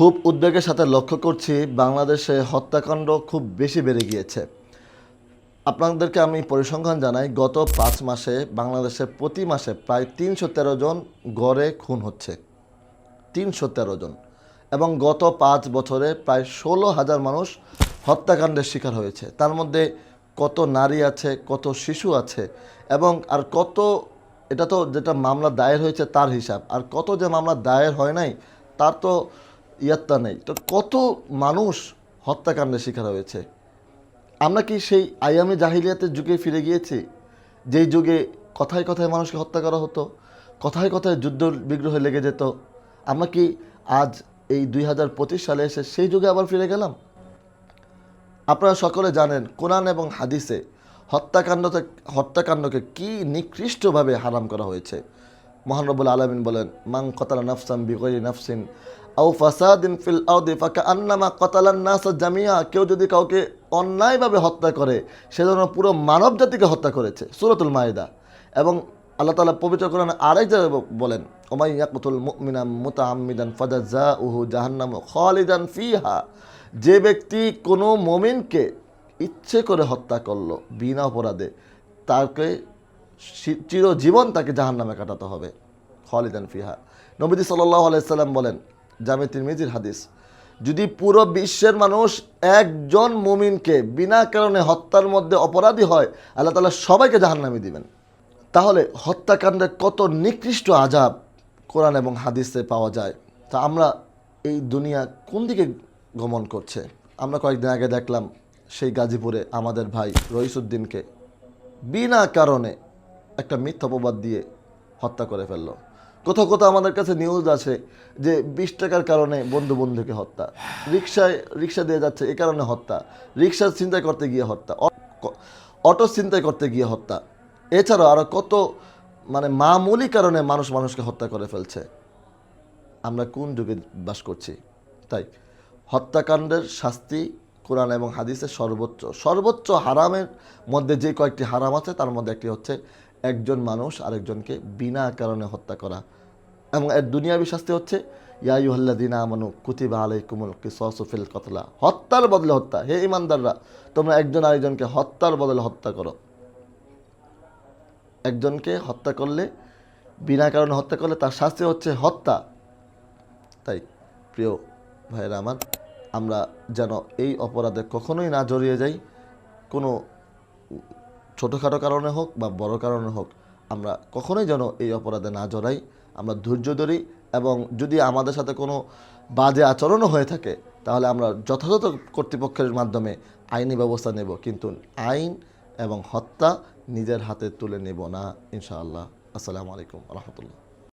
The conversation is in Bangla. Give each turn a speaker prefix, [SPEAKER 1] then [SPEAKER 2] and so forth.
[SPEAKER 1] খুব উদ্বেগের সাথে লক্ষ্য করছি বাংলাদেশে হত্যাকাণ্ড খুব বেশি বেড়ে গিয়েছে। আপনাদেরকে আমি পরিসংখ্যান জানাই, গত পাঁচ মাসে বাংলাদেশে প্রতি মাসে প্রায় তিনশো তেরো জন গড়ে খুন হচ্ছে। তিনশো তেরো জন। এবং গত পাঁচ বছরে প্রায় ষোলো হাজার মানুষ হত্যাকাণ্ডের শিকার হয়েছে। তার মধ্যে কত নারী আছে, কত শিশু আছে, এবং আর কত, এটা তো যেটা মামলা দায়ের হয়েছে তার হিসাব, আর কত যে মামলা দায়ের হয় নাই, তার তো ইয়াত্তা নেই। তো কত মানুষ হত্যাকাণ্ডের শিকার হয়েছে? আমরা কি সেই আয়ামে জাহিলিয়াতের যুগে ফিরে গিয়েছি, যেই যুগে কথায় কথায় মানুষকে হত্যা করা হতো, কথায় কথায় যুদ্ধ বিগ্রহে লেগে যেত? আমরা কি আজ এই দুই হাজার পঁচিশ সালে এসে সেই যুগে আবার ফিরে গেলাম? আপনারা সকলে জানেন, কোরআন এবং হাদিসে হত্যাকাণ্ড হত্যাকাণ্ডকে কি নিকৃষ্টভাবে হারাম করা হয়েছে। মহানরবুল আলমিন বলেন মাং কতালা নাফসান বিগরি নাফসিন আউ ফাসাদিন ফিল আউদি ফাকা আন্নামা কতালান নাস জামিয়া কেউ যদি কাউকে অন্যায়ভাবে হত্যা করে সেজন্য পুরো মানব জাতিকে হত্যা করেছে। সুরতুল মায়েদা এবং আল্লাহ তালা পবিত্র কোরআন আরেক জায়গায় বলেন, ওমাই ইয়াকুতুল মুমিনা মুতা আমিদান ফাজা উহু জাহান্নাম খালিদান ফিহা, যে ব্যক্তি কোনো মমিনকে ইচ্ছে করে হত্যা করল বিনা অপরাধে, তাকে চিরজীবন তাকে জাহান্নামে কাটাতে হবে, খালিদান ফিহা। নবীজি সাল্লাহ আলাইসাল্লাম বলেন জামে তিরমিজির হাদিস, যদি পুরো বিশ্বের মানুষ একজন মুমিনকে বিনা কারণে হত্যার মধ্যে অপরাধী হয়, আল্লাহ তালা সবাইকে জাহান্নামে দিবেন। তাহলে হত্যাকাণ্ডের কত নিকৃষ্ট আজাব কোরআন এবং হাদিসে পাওয়া যায়? তা আমরা এই দুনিয়া কোন দিকে গমন করছে? আমরা কয়েকদিন আগে দেখলাম সেই গাজীপুরে আমাদের ভাই রইসুদ্দিনকে বিনা কারণে একটা মিথ্যা অপবাদ দিয়ে হত্যা করে ফেলল। কোথাও কোথাও আমাদের কাছে নিউজ আছে যে বিশ টাকার কারণে বন্ধু বন্ধুকে হত্যা। রিক্সায় রিক্সা দিয়ে যাচ্ছে, এ কারণে হত্যা। রিক্সা চিন্তাই করতে গিয়ে হত্যা। অটো চিন্তাই করতে গিয়ে হত্যা। এছাড়াও আরও কত মানে মামুলি কারণে মানুষ মানুষকে হত্যা করে ফেলছে। আমরা কোন যুগে বাস করছি? তাই হত্যাকাণ্ডের শাস্তি কোরআন এবং হাদিসের সর্বোচ্চ। সর্বোচ্চ হারামের মধ্যে যে কয়েকটি হারাম আছে, তার মধ্যে একটি হচ্ছে একজন মানুষ আরেকজনকে বিনা কারণে হত্যা করা। এবং এর দুনিয়াবি শাস্তি হচ্ছে ইয়াইহল্লাদিনা আমানু কুতিবা আলাই আলাইকুমুল কিসসুফিল কতলা। হত্যার বদলে হত্যা। হে ইমানদাররা তোমরা একজন আরেকজনকে হত্যার বদলে হত্যা করো। একজনকে হত্যা করলে, বিনা কারণে হত্যা করলে তার শাস্তি হচ্ছে হত্যা। তাই, প্রিয় ভাইয়েরা আমার, আমরা যেন এই অপরাধে কখনোই না জড়িয়ে যাই। কোনো ছোটোখাটো কারণে হোক বা বড় কারণে হোক, আমরা কখনোই যেন এই অপরাধে না জড়াই, আমরা ধৈর্য ধরি এবং যদি আমাদের সাথে কোনো বাজে আচরণও হয়ে থাকে, তাহলে আমরা যথাযথ কর্তৃপক্ষের মাধ্যমে আইনি ব্যবস্থা নেব, কিন্তু আইন এবং হত্যা নিজের হাতে তুলে নেব না, ইনশাআল্লাহ। আসসালামু আলাইকুম রহমতুল্লাহ।